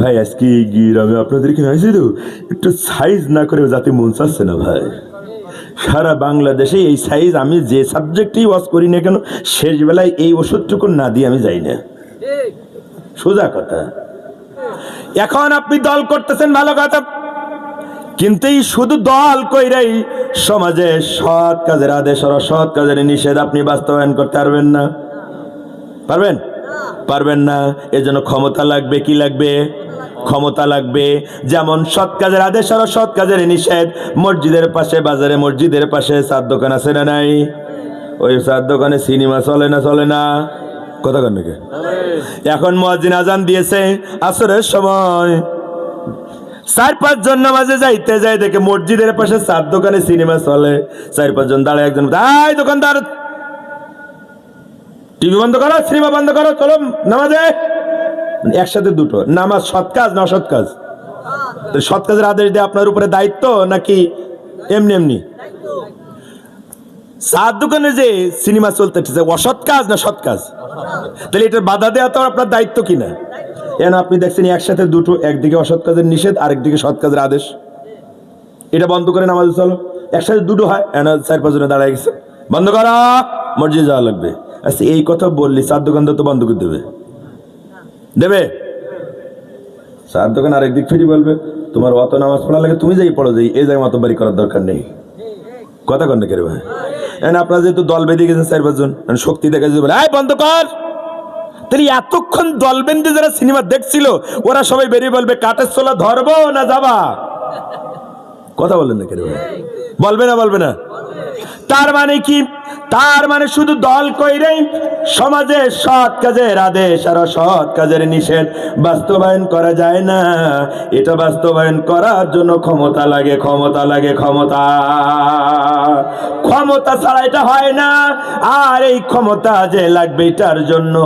ভাই, আজকে এই গ্রামে আপনাদের এখানে একটু সাইজ না করে যাতে মন চাচ্ছে না ভাই। সারা বাংলাদেশে এই সাইজ আমি যে সাবজেক্টেই ওয়াশ করি না কেন শেষ বেলায় এই ওষুধটুকু না দিয়ে আমি যাই না। সোজা কথা। এখন আপনি দল করতেছেন, ভালো কথা। কিন্তু এই শুধু দল কইরাই সমাজে সৎ কাজের আদেশ আর অসৎ কাজের নিষেধ আপনি বাস্তবায়ন করতে পারবেন না। পারবেন? পারবেন না। এজন্য ক্ষমতা লাগবে, কি লাগবে? ক্ষমতা লাগবে। যেমন সৎ কাজের আদেশ আর সৎ কাজের নিষেধ। মসজিদের পাশে, বাজারে মসজিদের পাশে চার দোকান আছে না নাই? ওই চার দোকানে সিনেমা চলে না চলে না? কথা কন এখন মসজিদ আজান দিয়েছে আসরের সময়। চার পাঁচজন নামাজে যাইতে যাই দেখে মসজিদের পাশে চার দোকানে সিনেমা চলে। চার পাঁচজন দাঁড়ায় একজন দোকানদার টিভি বন্ধ করো সিনেমা বন্ধ করো চলো নামাজে। একসাথে দুটো। নামাজ সৎ কাজ না অসৎ কাজ? তো সৎ কাজের আদেশ দিয়ে আপনার উপরে দায়িত্ব নাকি এমনি এমনি? চার দোকানে যে সিনেমা চলতেছে অসৎ কাজ না সৎ কাজ? তাহলে এটার বাধা দেওয়া তো আপনার দায়িত্ব কিনা? এন আপনি দেখছেন একসাথে দুটো একদিকে অসৎ কাজের নিষেধ আরেকদিকে সৎ কাজের আদেশ? এটা বন্ধ করে নামাজ চলো। একসাথে দুটো হয় এনা চার পাঁচজনে দাঁড়ায় গেছে। বন্ধ করা মসজিদে যাওয়া লাগবে। আচ্ছা এই কথা বললি চার দোকানদার তো বন্ধ করে দেবে। দেবে? চার দোকান আরেক দিক ফিরি বলবে, তোমার অত নামাজ পড়া লাগে তুমি যাই পড়ো, যাই এই জায়গায় মতো বাড়ি করার দরকার নেই। কথা কন না কে রে ভাই। এখন আপনারা যেহেতু দল বেঁধে গেছেন চার পাঁচজন শক্তি দেখা যাবে বলে, এই, বন্ধ কর! তাহলে এতক্ষণ দল বেঁধে যারা সিনেমা দেখছিল, ওরা সবাই বেরিয়ে বলবে, কাঠের ছোলা ধরবো না যাবা? কথা বলেন না কেন বলবে না বলবে না। তার মানে কি? তার মানে শুধু দল কইরে সমাজে সৎ কাজের আদেশ আর সৎ কাজের নিষেধ বাস্তবায়ন করা যায় না। এটা বাস্তবায়ন করার জন্য ক্ষমতা লাগে ক্ষমতা লাগে, ক্ষমতা। ক্ষমতা ছাড়া এটা হয় না। আর এই ক্ষমতা যে লাগবে এটার জন্য,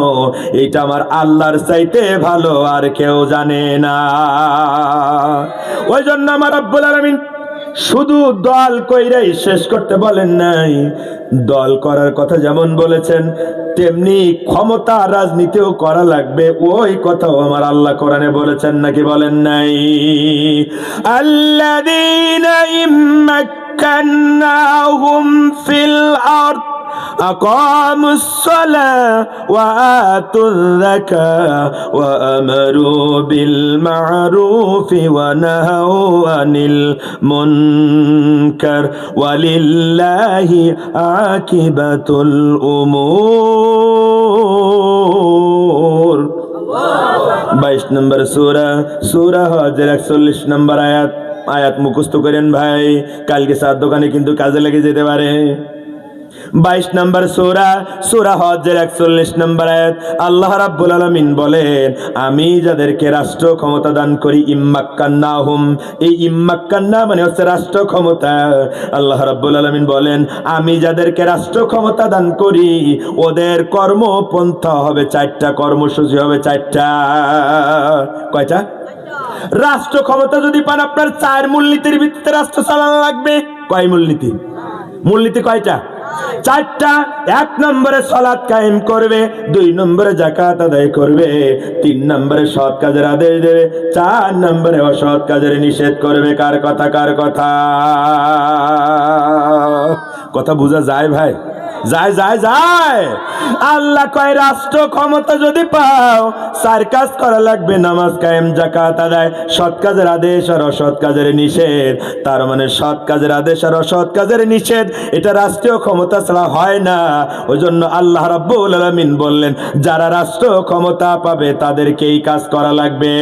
এটা আমার আল্লাহর চাইতে ভালো, আর কেউ জানে না। ওই জন্য আমার আব্বুল আলমিন শুধু দল কইরাই শেষ করতে বলেন নাই। দল করার কথা যেমন বলেছেন, তেমনি ক্ষমতা রাজনীতিও করা লাগবে। ওই কথাও আমার আল্লাহ কোরআনে বলেছেন নাকি বলেন নাই? আল্লাহ أقاموا الصلاة وآتوا الزكاة وأمروا بالمعروف ونهوا عن المنكر ولله عاقبة الأمور বাইশ নম্বর সুরা সুরা হজের একচল্লিশ নম্বর আয়াত আয়াত মুখস্থ করেন ভাই কালকে সাত দোকানে কিন্তু কাজে লেগে যেতে পারে বাইশ নম্বর সোরা সোরা হজের একচল্লিশ নম্বর আয়াত। আল্লাহ রাব্বুল আলামিন বলেন, আমি যাদেরকে রাষ্ট্র ক্ষমতা দান করি ইম্মাক্কান্না হুম এই ইম্মাক্কান্না মানে হচ্ছে রাষ্ট্র ক্ষমতা। আল্লাহ রাব্বুল আলামিন বলেন, আমি যাদেরকে রাষ্ট্র ক্ষমতা দান করি, ওদের কর্মপন্থা হবে চারটা, কর্মসূচি হবে চারটা। কয়টা? রাষ্ট্র ক্ষমতা যদি পান, আপনার চার মূলনীতির ভিত্তিতে রাষ্ট্র চালানো লাগবে। কয় মূলনীতি? মূলনীতি কয়টা? চারটা, এক নম্বরে সলাদ কায়েম করবে, দুই নম্বরে জাকাত আদায় করবে, তিন নম্বরে সৎ কাজের আদেশ দেবে, চার নম্বরে অসৎ কাজের নিষেধ করবে। কার কথা কার কথা? কথা বোঝা যায় ভাই? যায় যায় যায়। আল্লাহ কয়, রাষ্ট্র ক্ষমতা যদি পাও চার কাজ করা লাগবে, নামাজ কায়েম জাকাত আদায়, সৎ কাজের আদেশ আর অসৎ কাজের নিষেধ। তার মানে সৎ কাজের আদেশ আর অসৎ কাজের নিষেধ, এটা রাষ্ট্রীয় ক্ষমতা ছাড়া হয় না। ওই জন্য আল্লাহ রাব্বুল আলামিন বললেন, যারা রাষ্ট্র ক্ষমতা পাবে তাদেরকে এই কাজ করা লাগবে।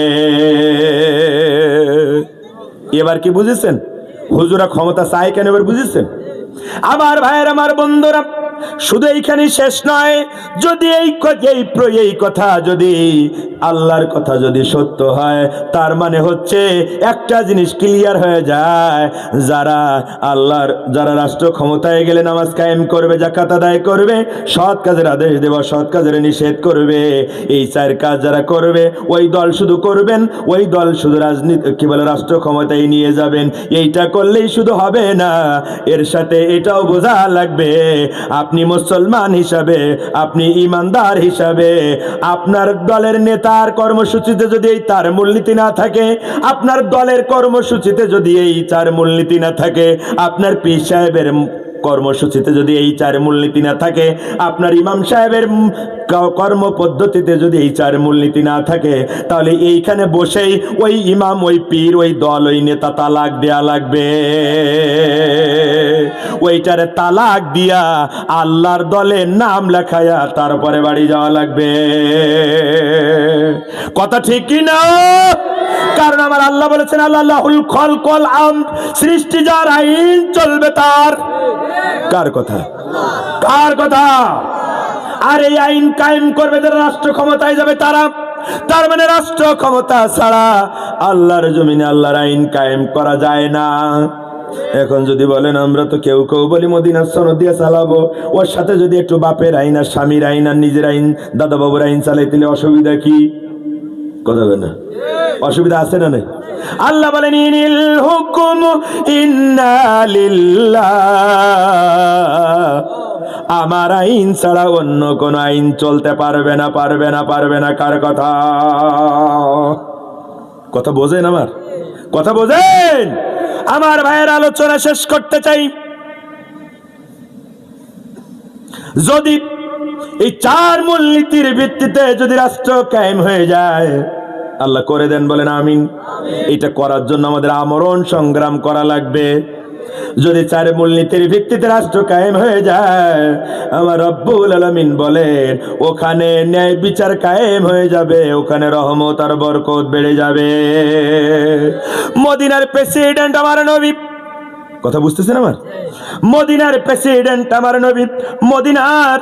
এবার কি বুঝেছেন? হুজুরা ক্ষমতা চায় কেন এবার বুঝেছেন? আমার ভাইয়ের, আমার বন্ধুরা শুধু এইখানে শেষ নয়, যদি এই এই এই কথা যদি, আল্লাহর কথা যদি সত্য হয়, তার মানে হচ্ছে একটা জিনিস ক্লিয়ার হয়ে যায়, যারা আল্লাহর, যারা রাষ্ট্র ক্ষমতায় গেলে নামাজ কায়েম করবে জাকাত আদায় করবে, সৎ কাজের আদেশ দেওয়া, সৎ কাজের নিষেধ করবে। এই চার কাজ যারা করবে, ওই দল শুধু করবেন, ওই দল শুধু রাজনীতি, কি বলে, রাষ্ট্র ক্ষমতায় নিয়ে যাবেন। এইটা করলেই শুধু হবে না, এর সাথে এটাও বোঝা লাগবে আপনি মুসলমান হিসাবে, আপনি ইমানদার হিসাবে, আপনার দলের নেতার কর্মসূচিতে যদি এই তার মূলনীতি না থাকে, আপনার দলের কর্মসূচিতে যদি এই চার মূলনীতি না থাকে, আপনার পীর সাহেবের কর্মসূচিতে যদি এই চার মূলনীতি না থাকে, আপনার ইমাম সাহেবের কর্ম পদ্ধতিতে যদি এই চার মূলনীতি না থাকে, তাহলে এইখানে বসেই ওই ইমাম, ওই পীর, ওই দল, ওই নেতা তালাক দেয়া লাগবে। ওইটারে তালাক দিয়া আল্লাহর দলে নাম লেখায়া তারপরে বাড়ি যাওয়া লাগবে। কথা ঠিক কি না? কারণ আমার আল্লাহ বলেছেন আল্লাহ আল্লাহুল খল কল আম সৃষ্টি যার আইন চলবে তার। কার কথা? কার কথা? আর এই আইন কায়েম করবে যারা রাষ্ট্র ক্ষমতায় যাবে তারা। তার মানে রাষ্ট্র ক্ষমতা ছাড়া আল্লাহর জমিনে আল্লাহর আইন কায়েম করা যায় না। এখন যদি বলেন, আমরা তো কেউ কেউ বলি, মদিনার সনদ দিয়ে চালাবো। ওর সাথে যদি একটু বাপের আইন আর স্বামীর আইন আর নিজের আইন দাদা বাবুর আইন চালাই দিলে অসুবিধা কি? কথা না। অসুবিধা আছে না নাই? আল্লাহ বলেন, ইনিল হুকুম ইন্না লিল্লাহ। আমার আইন ছাড়া অন্য কোন আইন চলতে পারবে না পারবে না পারবে না, কার কথা? কথা বোঝেন আমার? কথা বোঝেন? আমার ভাইয়ের আলোচনা শেষ করতে চাই। যদি এই চার মূলনীতির ভিত্তিতে যদি রাষ্ট্র কায়েম হয়ে যায়, আল্লাহ করে দেন বলেন আমিন। এটা করার জন্য আমাদের আমরণ সংগ্রাম করা লাগবে। যদি চার মূলনীতির ভিত্তিতে রাষ্ট্র কায়েম হয়ে যায়, আমার রব্বুল আলমিন বলেন, ওখানে ন্যায় বিচার কায়েম হয়ে যাবে, ওখানে রহমত আর বরকত বেড়ে যাবে। মদিনার প্রেসিডেন্ট আমার নবী। কথা বুঝতেছেন আমার? মদিনার প্রেসিডেন্ট আমার নবী, মদিনার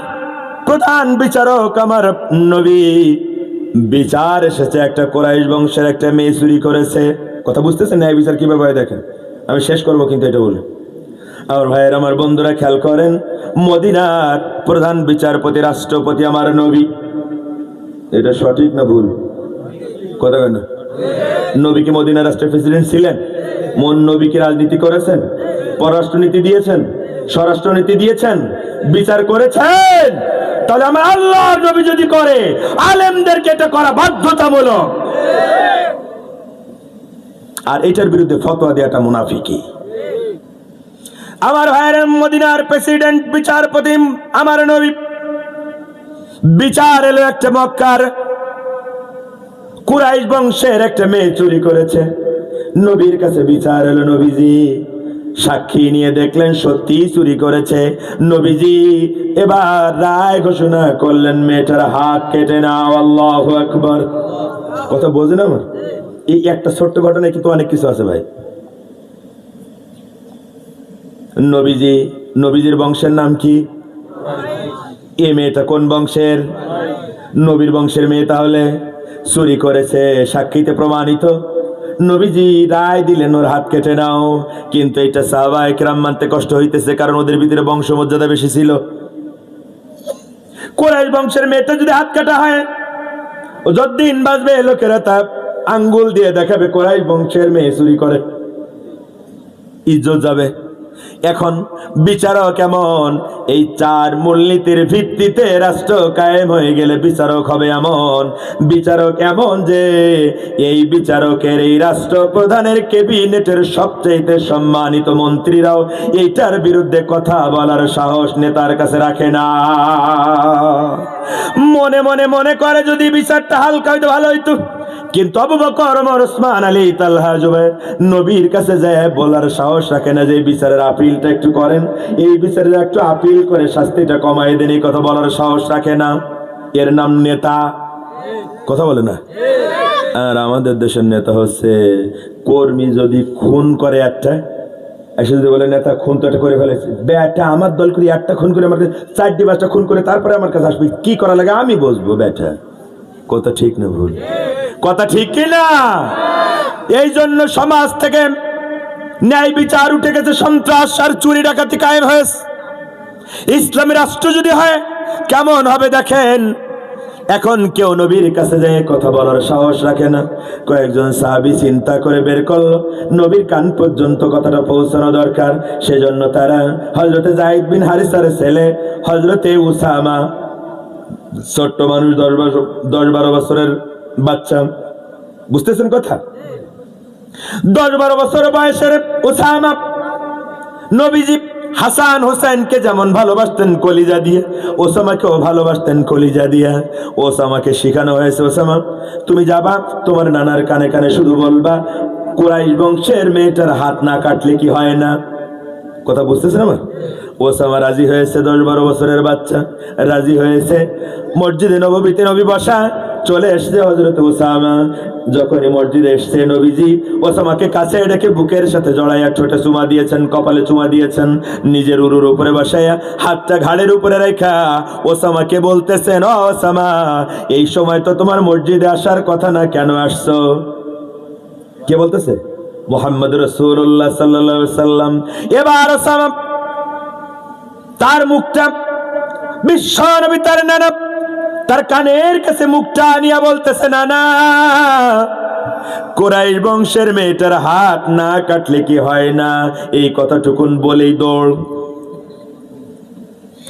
প্রধান বিচারক আমার নবী। বিচার এসেছে, একটা কোরাইশ বংশের একটা মেয়ে চুরি করেছে। কথা বুঝতেছেন? ন্যায় বিচার কীভাবে দেখেন? আমি শেষ করব কিন্তু এটা বলে। আমার ভাইয়ের আমার বন্ধুরা খেয়াল করেন, মদিনার প্রধান বিচারপতি, রাষ্ট্রপতি আমার নবী। এটা সঠিক না ভুল? কথা কেন নবী কি মদিনা রাষ্ট্রের প্রেসিডেন্ট ছিলেন? মন নবী কি রাজনীতি করেছেন? পররাষ্ট্রনীতি দিয়েছেন? স্বরাষ্ট্রনীতি দিয়েছেন? বিচার করেছেন? তাহলে আমার আল্লাহ নবী যদি করে, আলেমদেরকে এটা করা বাধ্যতামূলক। আর এটার বিরুদ্ধে ফতোয়া দেওয়াটা মুনাফিকি। আমার ভাইয়ের মদিনার প্রেসিডেন্ট, বিচারপতি, আমার নবী, বিচার এলো একটা মক্কার কুরাইশ বংশের একটা মেয়ে চুরি করেছে। নবীর কাছে বিচার এলো নবীজি। সাক্ষী নিয়ে দেখলেন সত্যি চুরি করেছে। নবীজি, এবার রায় ঘোষণা করলেন, মেয়েটার হাত কেটে নাও, আল্লাহ আকবর। কথা বোঝেন আমার? এই একটা ছোট্ট ঘটনায় কিন্তু অনেক কিছু আছে ভাই। নবীজি, নবীজির বংশের নাম কি? এ মেয়েটা কোন বংশের? নবীর বংশের মেয়ে তাহলে চুরি করেছে, সাক্ষীতে প্রমাণিত। নবীজি রায় দিলেন ওর হাত কেটে নাও, কিন্তু এটা সাহবা একরাম মানতে কষ্ট হইতেছে, কারণ ওদের ভিতরে বংশ মর্যাদা বেশি ছিল। কোরাইশ বংশের মেয়েটা যদি হাত কাটা হয়, ও যতদিন বাঁচবে, লোকেরা তা আঙ্গুল দিয়ে দেখাবে কোরাইশ বংশের মেয়ে চুরি করে। ইজ্জত যাবে। এখন বিচারক এমন, এই চার মূলনীতির ভিত্তিতে রাষ্ট্র কায়েম হয়ে গেলে বিচারক হবে এমন। বিচারক এমন যে, এই বিচারকের এই রাষ্ট্র প্রধানের ক্যাবিনেটের সবচেয়ে সম্মানিত মন্ত্রীরাও এইটার বিরুদ্ধে কথা বলার সাহস নেতার কাছে রাখে না। মনে মনে মনে করে যদি বিচারটা হালকা হইতো, ভালো হইতো। কিন্তু আবু বকর ওসমান, আলী, তালহা, জুবাইর নবীর কাছে যায় বলার সাহস রাখে না যে বিচারের আপিলটা একটু করেন। এই বিচারের একটু আপিল করে শাস্তিটা কমাই দেন, এই কথা বলার সাহস রাখে না। এর নাম নেতা। কথা বলে না? আর আমাদের দেশের নেতা হচ্ছে কর্মী যদি খুন করে একটা, এসে যদি বলে, নেতা, খুন তো করে ফেলেছে। ব্যাটা আমার দল করি একটা খুন করে আমার কাছে, চারটি পাঁচটা খুন করে তারপরে আমার কাছে আসবে। কি করা লাগে আমি বসবো ব্যাটা কথা ঠিক না ভুল। কথা ঠিক কি না এই জন্য সমাজ থেকে ন্যায় বিচার উঠে গেছে, সন্ত্রাস আর চুরি ডাকাতি কায়েম হয়েছে। ইসলামী রাষ্ট্র যদি হয়, কেমন হবে দেখেন? এখন কেউ নবীর কাছে যায় কথা বলার সাহস রাখে না। কয়েকজন সাহাবি চিন্তা করে বের করল, নবীর কান পর্যন্ত কথাটা পৌঁছানো দরকার। সেজন্য তারা হজরতে জাহিদ বিন হারিসার ছেলে হজরতে উসামা, ছোট্ট মানুষ দশ বারো দশ বারো বছরের বাচ্চা। বুঝতেছেন কথা? দশ বারো বছর বয়সের উসামা নবীজি হাসান হোসেনকে যেমন ভালোবাসতেন কলিজা দিয়ে, ওসামাকেও ভালোবাসতেন কলিজা দিয়া। ওসামাকে শেখানো হয়েছে, ওসামা, তুমি যাবা, তোমার নানার কানে কানে শুধু বলবা, কুরাইশ বংশের মেয়েটার হাত না কাটলে কি হয় না? কথা বুঝতেছেন আমার? ওসামা রাজি হয়েছে দশ বারো বছরের বাচ্চা, রাজি হয়েছে। মসজিদে নবীতে নবী বসা চলে এসছে হজরত ওসামা। যখনই মসজিদে এসছে নবীজি, ওসামাকে কাছে ডেকে বুকের সাথে জড়াইয়া ঠোঁটে চুমা দিয়েছেন, কপালে চুমা দিয়েছেন, নিজের উরুর উপরে বসাইয়া হাতটা ঘাড়ের উপরে রেখা ওসামাকে বলতেছেন ওসামা, এই সময় তো তোমার মসজিদে আসার কথা না, কেন আসছো? কে বলতেছে? মোহাম্মদ রসুল্লাহ সাল্লাহ সাল্লাম এবার ওসামা তার মুখটা বিশ্ব নবী তার নানা তার কানের কাছে মুখটা আনিয়া বলতেছে না না কোরাইশ বংশের মেয়েটার হাত না কাটলে কি হয় না? এই কথাটুকুন বলেই দৌড়।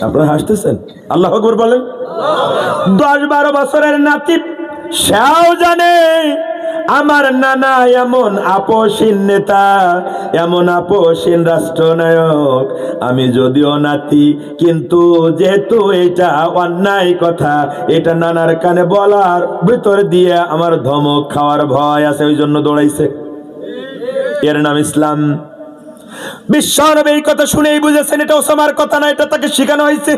আপনারা হাসতেছেন? আল্লাহ বলেন। দশ বারো বছরের নাতি, সেও জানে। আমার নানা এমন আপোষীন নেতা, এমন আপোষীন রাষ্ট্রনায়ক। আমি যদিও নাতি, কিন্তু যেহেতু এটা অন্যায় কথা, এটা নানার কানে বলার ভিতর দিয়ে আমার ধমক খাওয়ার ভয় আছে ওই জন্য দৌড়াইছে। এর নাম ইসলাম। বিশ্বনবী এই কথা শুনেই বুঝেছেন, এটা ওসামার কথা না, এটা তাকে শেখানো হয়েছে।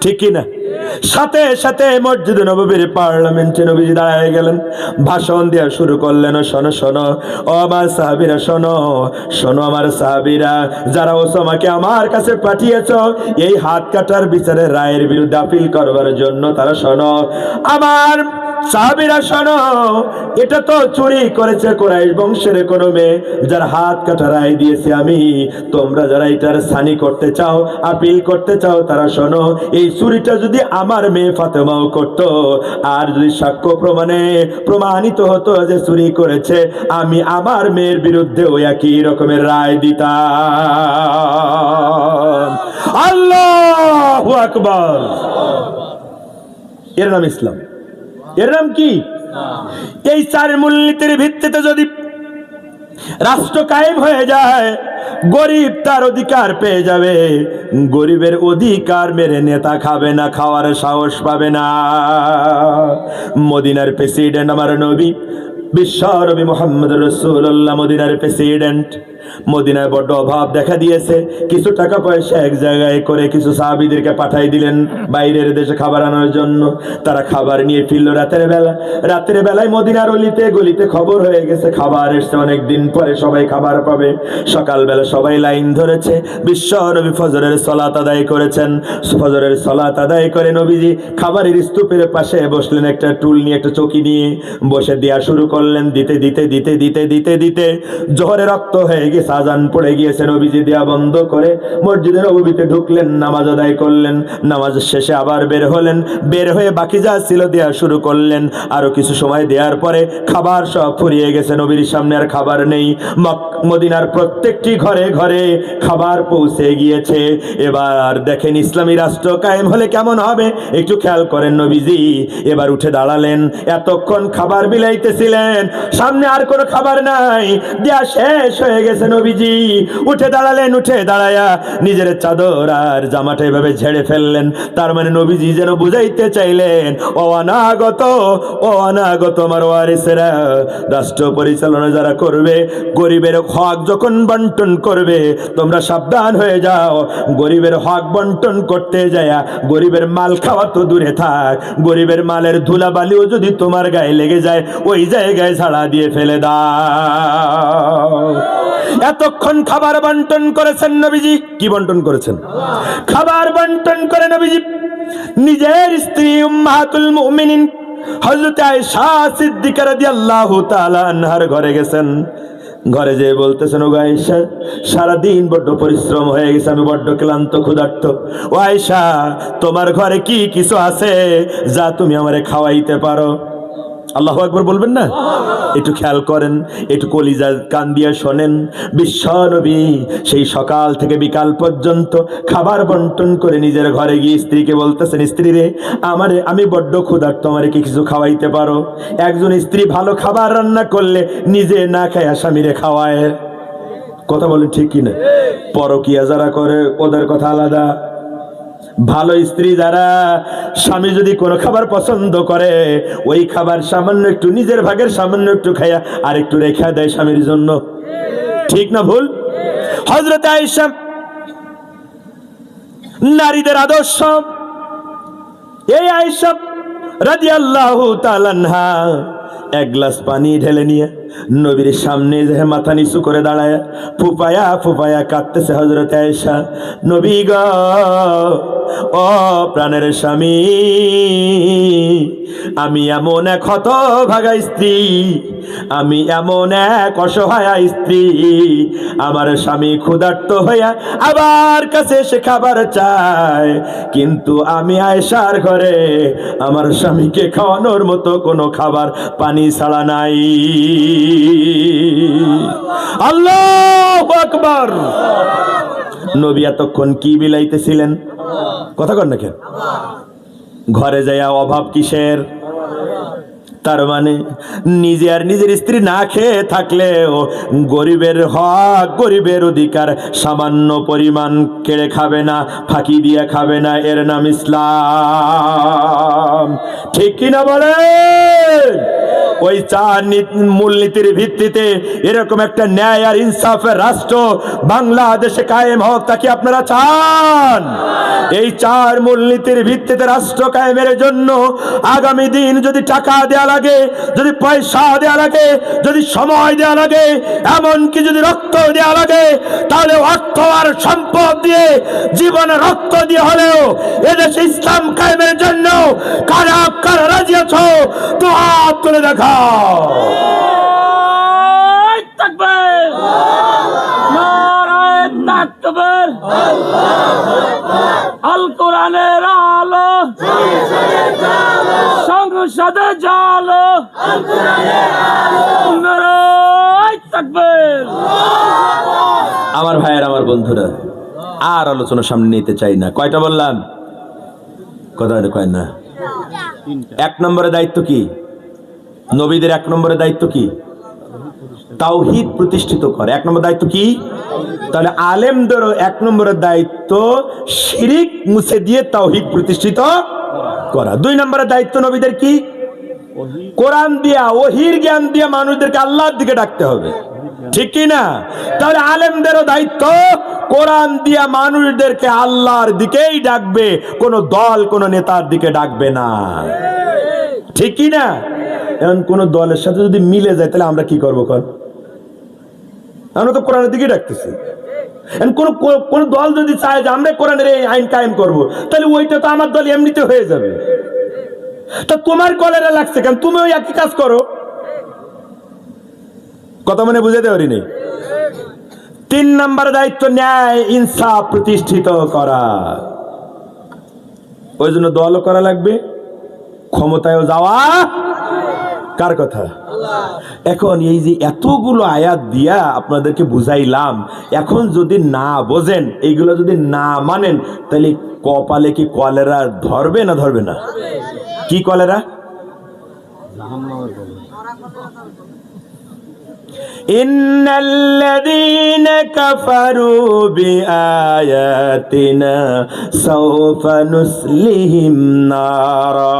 ঠিক কি না? সাথে সাথে মসজিদ নবীর পার্লামেন্টে নবীজি দাঁড়ায় গেলেন। ভাষণ দেওয়া শুরু করলেন, শোনো শোনো, ও আমার সাহাবিরা, শোনো শোনো আমার সাহাবিরা, যারা ওসামাকে আমার কাছে পাঠিয়েছ, এই হাত কাটার বিচারে রায়ের বিরুদ্ধে আপিল করবার জন্য তারা শোনো, আমার সাহাবিরা, শোনো, এটা তো চুরি করেছে কোরাইশ বংশের কোনো মেয়ে, যার হাত কাটা রায় দিয়েছি আমি। তোমরা যারা এটার সানি করতে চাও, আপিল করতে চাও, তারা শোনো, এই চুরিটা যদি আমার মেয়ে ফাতেমাও করত। আর যদি সাক্ষ্য প্রমাণে প্রমাণিত হতো যে চুরি করেছে, আমি আমার মেয়ের বিরুদ্ধে ওই একই রকমের রায় দিতাম। আল্লাহ আকবর। এর নাম ইসলাম। এর নাম কি? এই চার মূলনীতির ভিত্তিতে যদি রাষ্ট্র কায়েম হয়ে যায়, গরিব তার অধিকার পেয়ে যাবে। গরিবের অধিকার মেরে নেতা খাবে না, খাওয়ার সাহস পাবে না। মদিনার প্রেসিডেন্ট আমার নবী বিশ্ব মোহাম্মদ রসুল্লাহ মদিনার প্রেসিডেন্ট। মদিনায় বড্ড অভাব দেখা দিয়েছে। কিছু টাকা পয়সা এক জায়গায় করে কিছু সাহাবিদেরকে পাঠাই দিলেন বাইরের দেশে খাবার আনার জন্য। তারা খাবার নিয়ে ফিরল রাতের বেলা। রাতের বেলায় মদিনার অলিতে গলিতে খবর হয়ে গেছে, খাবার এসছে, অনেক দিন পরে সবাই খাবার পাবে। সকালবেলা সবাই লাইন ধরেছে। বিশ্ব নবী ফজরের সলাত আদায় করেছেন। ফজরের সলাত আদায় করে নবীজি খাবারের স্তূপের পাশে বসলেন, একটা টুল নিয়ে, একটা চকি নিয়ে বসে দেওয়া শুরু করলেন। দিতে দিতে দিতে দিতে দিতে দিতে। জোহরে রক্ত হয়ে গেছে আজান পড়ে গিয়েছে নবীজি দেয়া বন্ধ করে মসজিদে নবীতে ঢুকলেন, নামাজ আদায় করলেন, নামাজ শেষে আবার বের হলেন, বের হয়ে বাকি যা ছিল দেয়া শুরু করলেন। আরও কিছু সময় দেওয়ার পরে খাবার সব ফুরিয়ে গেছে, নবীর সামনে আর খাবার নেই। মদিনার প্রত্যেকটি ঘরে ঘরে খাবার পৌঁছে গিয়েছে। এবার দেখেন, ইসলামী রাষ্ট্র কায়েম হলে কেমন হবে? একটু খেয়াল করেন নবীজি। এবার উঠে দাঁড়ালেন, এতক্ষণ খাবার বিলাইতেছিলেন। সামনে আর কোনো খাবার নাই। দেয়া শেষ হয়ে গেছে নবীজি। উঠে দাঁড়ালেন, উঠে দাঁড়ায়া নিজের চাদর আর জামাটা এভাবে ঝেড়ে ফেললেন। তার মানে নবীজি যেন বুঝাইতে চাইলেন ও অনাগত ও অনাগত আমার ওয়ারিসেরা। রাষ্ট্র পরিচালনা যারা করবে, গরিবের হক যখন বন্টন করবে, তোমরা সাবধান হয়ে যাও। গরিবের হক বন্টন করতে যায়, গরিবের মাল খাওয়া তো দূরে থাক। গরিবের মালের ধুলাবালিও যদি তোমার গায়ে লেগে যায়, ওই জায়গায় ছাড়া দিয়ে ফেলে দাও। এতক্ষণ খাবার বন্টন করেছেন নবীজি। কি বন্টন করেছেন? খাবার বন্টন করে নবীজি নিজের স্ত্রী উম্মাহাতুল মুমিনিন হযরত আয়েশা সিদ্দিকা রাদিয়াল্লাহু তাআলা আনহার ঘরে গেছেন। ঘরে যেয়ে বলতেছেন ও আয়েশা, সারাদিন বড্ড পরিশ্রম হয়ে গেছে, আমি বড্ড ক্লান্ত, ক্ষুধার্ত। ও আয়েশা, তোমার ঘরে কি কিছু আছে যা তুমি আমারে খাওয়াইতে পারো? আল্লাহ একবার বলবেন না? একটু খেয়াল করেন, একটু কলিজা কান দিয়ে শোনেন। বিশ্ব নবী সেই সকাল থেকে বিকাল পর্যন্ত খাবার বন্টন করে নিজের ঘরে গিয়ে স্ত্রীকে বলতেছেন, স্ত্রী রে, আমারে, আমি বড্ড ক্ষুধার্ত, আমারে কি কিছু খাওয়াইতে পারো? একজন স্ত্রী ভালো খাবার রান্না করলে নিজে না খায় স্বামীরে খাওয়ায়। কথা বলেন ঠিক কিনা? পরকিয়া যারা করে, ওদের কথা আলাদা। ভালো স্ত্রী যারা স্বামী যদি কোনো খাবার পছন্দ করে, ওই খাবার সামান্য একটু নিজের ভাগের সামান্য একটু খাইয়া আর একটু রেখা দেয় স্বামীর জন্য। ঠিক না ভুল? হজরত আয়েশা, নারীদের আদর্শ। এই আয়েশা রাদিয়াল্লাহু তাআলাহা এক গ্লাস পানি ঢেলে নিয়ে নবীর সামনে যে মাথা নিচু করে দাঁড়ায় ফুপায়া ফুপায়া কাঁদতেছে হজরত আয়েশা। নবী গ, ও প্রাণের স্বামী, আমি এমন এক হত ভাগা স্ত্রী, আমি এমন এক অসহায়া স্ত্রী, আমার স্বামী ক্ষুধার্ত হইয়া আবার কাছে সে খাবার চায়। কিন্তু আমি আয়েশার ঘরে আমার স্বামীকে খাওয়ানোর মতো কোনো খাবার পানি ছাড়া নাই। আল্লাহ আকবার। নবী এতক্ষণ কি বিলাইতেছিলেন? কথা কন না কেন? ঘরে যাইয়া অভাব কিসের? তার মানে নিজে আর নিজের স্ত্রী না খেয়ে থাকলেও গরিবের হক, গরিবের অধিকার সামান্য পরিমাণ কেড়ে খাবে না, ফাঁকি দিয়ে খাবে না, এর নাম ইসলাম। ঠিক কিনা বলেন? ওই চার নীতি- মূলনীতির ভিত্তিতে এরকম একটা ন্যায় আর ইনসাফের রাষ্ট্র বাংলাদেশে কায়েম হোক তাকে আপনারা চান? এই চার মূলনীতির ভিত্তিতে রাষ্ট্র কায়েমের জন্য আগামী দিন যদি টাকা দেয়া লাগে, যদি পয়সা দেওয়া লাগে, যদি সময় দেওয়া লাগে, এমনকি যদি রক্ত দেওয়া লাগে, তাহলে অর্থ আর সম্পদ দিয়ে, জীবনে রক্ত দিয়ে হলেও এদেশে ইসলাম কায়েমের জন্য কারা কারা রাজি আছো, তো হাত তুলে দেখাও। নারায় আল কোরআনের আলো। সংসদে জালো। আমার ভাইয়ের আমার বন্ধুরা আর আলোচনা সামনে নিতে চাই না। কয়টা বললাম? কথা কয় না? এক নম্বরের দায়িত্ব কি? নবীদের এক নম্বরের দায়িত্ব কি? তাওহিদ প্রতিষ্ঠিত করে। এক নম্বর দায়িত্ব কি? তাহলে আলেমদেরও এক নম্বরের দায়িত্ব শিরিক মুছে দিয়ে তাওহিদ প্রতিষ্ঠিত করা। দুই নম্বরের দায়িত্ব নবীদের কি? কোরআন দিয়া, ওহির জ্ঞান দিয়ে মানুষদেরকে আল্লাহর দিকে ডাকতে হবে। ঠিক কি না? তাহলে আলেমদেরও দায়িত্ব কোরআন দিয়া মানুষদেরকে আল্লাহর দিকেই ডাকবে, কোনো দল, কোনো নেতার দিকে ডাকবে না। ঠিক কি না? এখন কোন দলের সাথে যদি মিলে যায়, তাহলে আমরা কি করব কর আমরা তো কোরআনের দিকে ডাকতেছি। কোন কোন দল যদি চায় যে আমরা কোরআনের এই আইন কায়েম করব, তাহলে ওইটা তো আমার দল এমনিতে হয়ে যাবে। তা তোমার কলেরা লাগছে কেন? তুমি ওই একই কাজ করো। কথা মানে বুঝাতে পারিনি? তিন নম্বর দায়িত্ব, ন্যায়, ইনসাফ প্রতিষ্ঠিত করা। ওই জন্য দলও করা লাগবে, ক্ষমতায়ও যাওয়া কার কথা এখন এই যে এতগুলো আয়াত দিয়া আপনাদেরকে বুঝাইলাম এখন যদি না বোঝেন এইগুলো যদি না মানেন তাহলে কপালে কি কলেরা ধরবে না ধরবে না কি কলেরা إن الذين كفروا بآياتنا سوف نسلهم نارا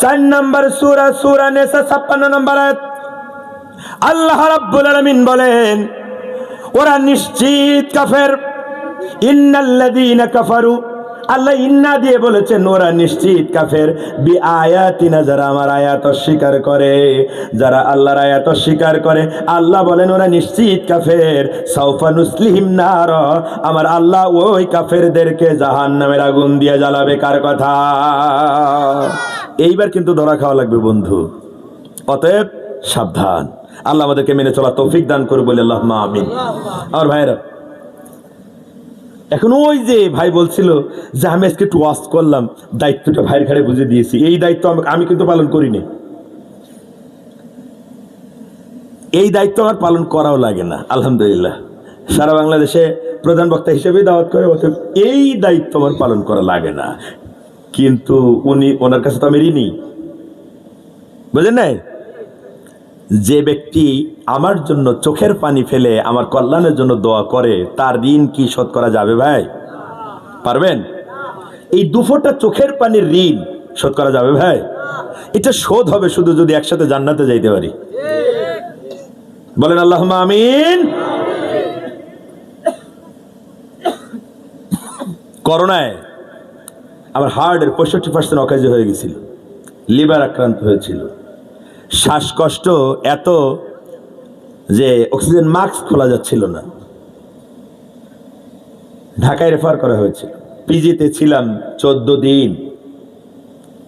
চার নম্বর সুরা সুরা নেশা ছাপ্পান্ন নম্বর। আল্লাহ রাব্বুল আলামিন বলেন, ওরা নিশ্চিত কাফের। ইন্নাল্লাযীনা কাফারু, আল্লাহ ইন্না দিয়ে বলেছেন, ওরা নিশ্চিত কাফের। বি আয়াতিনা যারা আমার আয়াত অস্বীকার করে, যারা আল্লাহর আয়াত অস্বীকার করে, আল্লাহ বলেন, ওরা নিশ্চিত কাফের। সাউফা নুসলিহিম নার, আমার আল্লাহ ওই কাফেরদেরকে জাহান্নামের আগুন দিয়ে জ্বালাবে, কার কথা? এইবার কিন্তু ধরা খাওয়া লাগবে, বন্ধু। অতএব সাবধান। আল্লাহ আমাদেরকে মেনে চলা তৌফিক দান করে বলে আল্লাহ মা আমিন। আমার ভাইরা এখন ওই যে ভাই বলছিল যে আমি আজকে একটু ওয়াশ করলাম, দায়িত্বটা ভাইয়ের ঘাড়ে বুঝে দিয়েছি। এই দায়িত্ব আমি- কিন্তু পালন করিনি। এই দায়িত্ব আমার পালন করাও লাগে না, আলহামদুলিল্লাহ। সারা বাংলাদেশে প্রধান বক্তা হিসেবেই দাওয়াত করে, অতএব এই দায়িত্ব আমার পালন করা লাগে না। কিন্তু উনি ওনার কাছে তো আমি ঋণী। বুঝলেন নাই? যে ব্যক্তি আমার জন্য চোখের পানি ফেলে আমার কল্যাণের জন্য দোয়া করে, তার ঋণ কি শোধ করা যাবে ভাই? পারবেন? এই দুফোটা চোখের পানির ঋণ শোধ করা যাবে ভাই? এটা শোধ হবে শুধু যদি একসাথে জান্নাতে যাইতে পারি। বলেন আল্লাহ আমিন। করোনায় আমার হার্টের পঁয়ষট্টি পার্সেন্ট অকাজে হয়ে গেছিল। লিভার আক্রান্ত হয়েছিল। শ্বাসকষ্ট এত যে অক্সিজেন মাস্ক খোলা যাচ্ছিল না। ঢাকায় রেফার করা হয়েছিল। পিজিতে ছিলাম চোদ্দ দিন।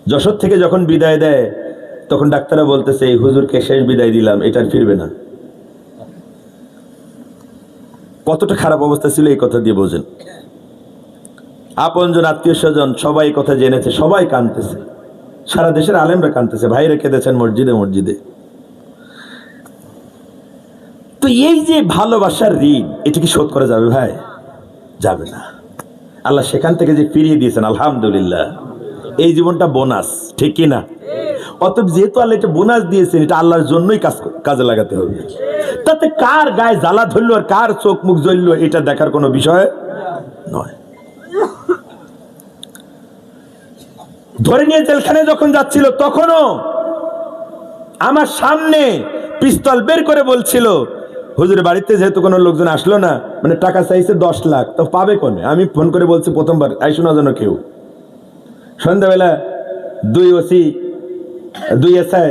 যশোর থেকে যখন বিদায় দেয়, তখন ডাক্তাররা বলতেছে, এই হুজুরকে শেষ বিদায় দিলাম, এটার ফিরবে না। কতটা খারাপ অবস্থা ছিল এই কথা দিয়ে বোঝেন। আপনজন আত্মীয় স্বজন সবাই কথা জেনেছে, সবাই কানতেছে। সারা দেশের আলেমরা কানতেছে, ভাইরে কেঁদেছেন মসজিদে মসজিদে। তো এই যে ভালোবাসার ঋণ, এটা কি শোধ করা যাবে ভাই? যাবে না। আল্লাহ সেখান থেকে যে ফিরিয়ে দিয়েছেন, আলহামদুলিল্লাহ। এই জীবনটা বোনাস, ঠিক কি না? অতএব যেহেতু আল্লাহ এটা বোনাস দিয়েছেন, এটা আল্লাহর জন্যই কাজ কাজে লাগাতে হবে। তাতে কার গায়ে জ্বালা ধরলো আর কার চোখ মুখ জ্বললো, এটা দেখার কোনো বিষয় নয়। ধরে নিয়ে জেলখানে যখন যাচ্ছিল তখনও আমার সামনে পিস্তল বের করে বলছিল হুজুরের বাড়িতে যেহেতু কোনো লোকজন আসলো না মানে টাকা চাইছে দশ লাখ তো পাবে কোনে? আমি ফোন করে বলছি প্রথমবার আইসো না যেন কেউ। সন্ধ্যাবেলা দুই ওসি দুই এসআই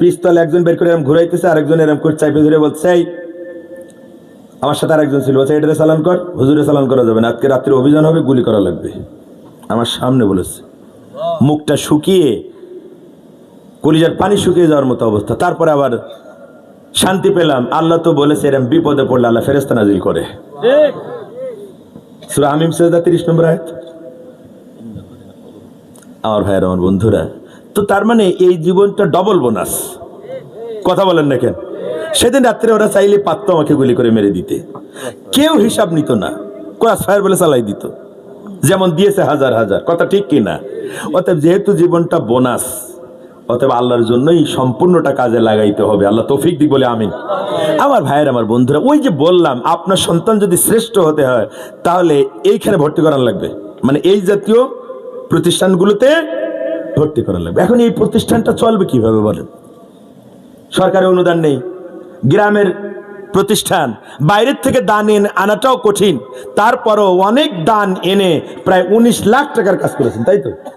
পিস্তল একজন বের করে এরম ঘুরাইতেছে আরেকজন এরম করে চাইপে ধরে বলছে "এই, আমার সাথে আরেকজন ছিল বলছে এটারে চালান কর হুজুরে চালান করা যাবে না আজকে রাত্রে অভিযান হবে গুলি করা লাগবে। আমার সামনে বলেছে মুখটা শুকিয়ে কলিজার পানি শুকিয়ে যাওয়ার মতো অবস্থা। তারপরে আবার শান্তি পেলাম আল্লাহ তো বলেছে এরম বিপদে পড়লে আল্লাহ ফেরেস্তা নাজিল করে। সুরা হামিম সেজদা তিরিশ নম্বর আয়াত। আমার ভাইয়ের আমার বন্ধুরা তো তার মানে এই জীবনটা ডবল বোনাস কথা বলেন না কেন? সেদিন রাত্রে ওরা চাইলে পাত্র আমাকে গুলি করে মেরে দিতে। কেউ হিসাব নিত না। ক্লাস ফায়ার বলে চালাই দিত। যেমন দিয়েছে হাজার হাজার। কথা ঠিক কি না? অতএব যেহেতু জীবনটা বোনাস, অতএব আল্লাহর জন্যই সম্পূর্ণটা কাজে লাগাইতে হবে। আল্লাহ তৌফিক দিক বলে আমিন। আমার ভাইয়ের, আমার বন্ধুরা, ওই যে বললাম, আপনার সন্তান যদি শ্রেষ্ঠ হতে হয়, তাহলে এইখানে ভর্তি করার লাগবে। মানে এই জাতীয় প্রতিষ্ঠানগুলোতে ভর্তি করা লাগবে। এখন এই প্রতিষ্ঠানটা চলবে কীভাবে বলেন? সরকারের অনুদান নেই। গ্রামের প্রতিষ্ঠান। বাইরের থেকে দান এনে আনাটাও কঠিন। তারপরও অনেক দান এনে প্রায় উনিশ লাখ টাকার কাজ করেছেন, তাই তো?